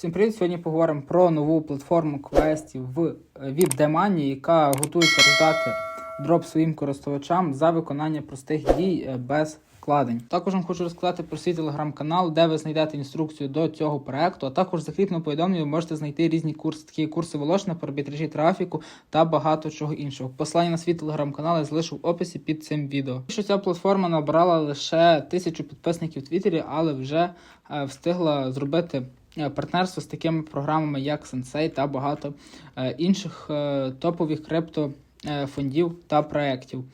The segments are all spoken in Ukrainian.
Всім привіт! Сьогодні поговоримо про нову платформу квестів в е, від Demani, яка готується роздати дроп своїм користувачам за виконання простих дій е, без вкладень. Також вам хочу розказати про свій телеграм-канал, де ви знайдете інструкцію до цього проекту. А також в закріпленому повідомленні ви можете знайти різні курси, такі курси волошна, про арбітражі трафіку та багато чого іншого. Посилання на свій телеграм-канал я залишу в описі під цим відео. Що ця платформа набрала лише тисячу підписників в Твіттері, але вже е, встигла зробити партнерство з такими програмами, як Sensei та багато е, інших е, топових крипто е, та проєктів.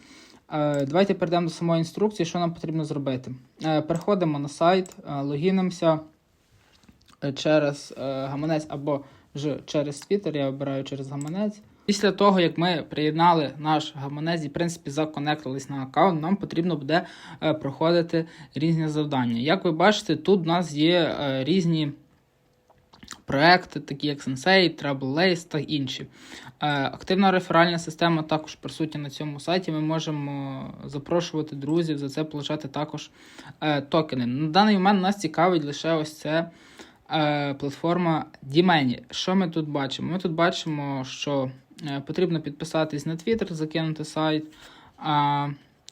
Е, Давайте перейдемо до самої інструкції, що нам потрібно зробити. Е, Переходимо на сайт, е, логінимося е, через е, гаманець або ж через Twitter, я обираю через гаманець. Після того, як ми приєднали наш гаманець і, в принципі, законектились на аккаунт, нам потрібно буде е, проходити різні завдання. Як ви бачите, тут у нас є е, різні проекти, такі як Sensei, Trouble Lace та інші. Е, Активна реферальна система також присутня на цьому сайті. Ми можемо запрошувати друзів, за це получати також е, токени. На даний момент нас цікавить лише ось це е, платформа Dmany. Що ми тут бачимо? Ми тут бачимо, що потрібно підписатись на Twitter, закинути сайт,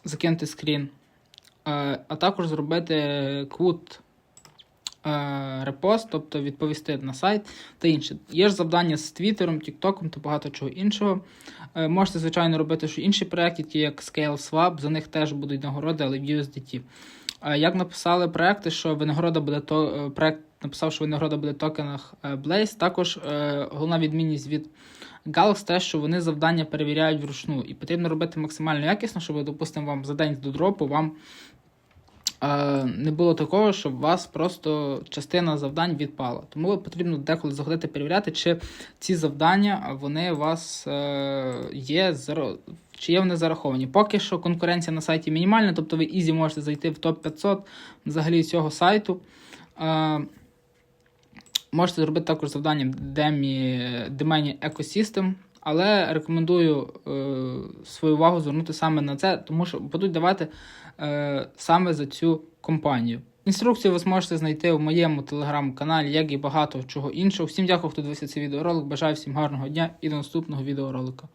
закинути скрін, а також зробити квот е, репост, тобто відповісти на сайт та інше. Є ж завдання з Твіттером, Тіктоком та багато чого іншого. Е, можете, звичайно, робити що інші проекти, такі як ScaleSwap, за них теж будуть нагороди, але в USDT. Е, як написали проекти, що винагорода буде то е, проект написав, що винагорода буде в токенах е, Blaze. Також е, головна відмінність від Galax те, що вони завдання перевіряють вручну, і потрібно робити максимально якісно, щоб, допустимо, вам за день до дропу вам е, не було такого, щоб у вас просто частина завдань відпала. Тому потрібно деколи заходити перевіряти, чи ці завдання вони у вас е, є чи є вони зараховані. Поки що конкуренція на сайті мінімальна, тобто ви ізі можете зайти в топ-500 взагалі цього сайту. Е, Можете зробити також завдання Demi, Demeni Ecosystem, але рекомендую е, свою увагу звернути саме на це, тому що будуть давати е, саме за цю компанію. Інструкцію ви зможете знайти в моєму телеграм-каналі, як і багато чого іншого. Всім дякую, хто дивився цей відеоролик. Бажаю всім гарного дня і до наступного відеоролика.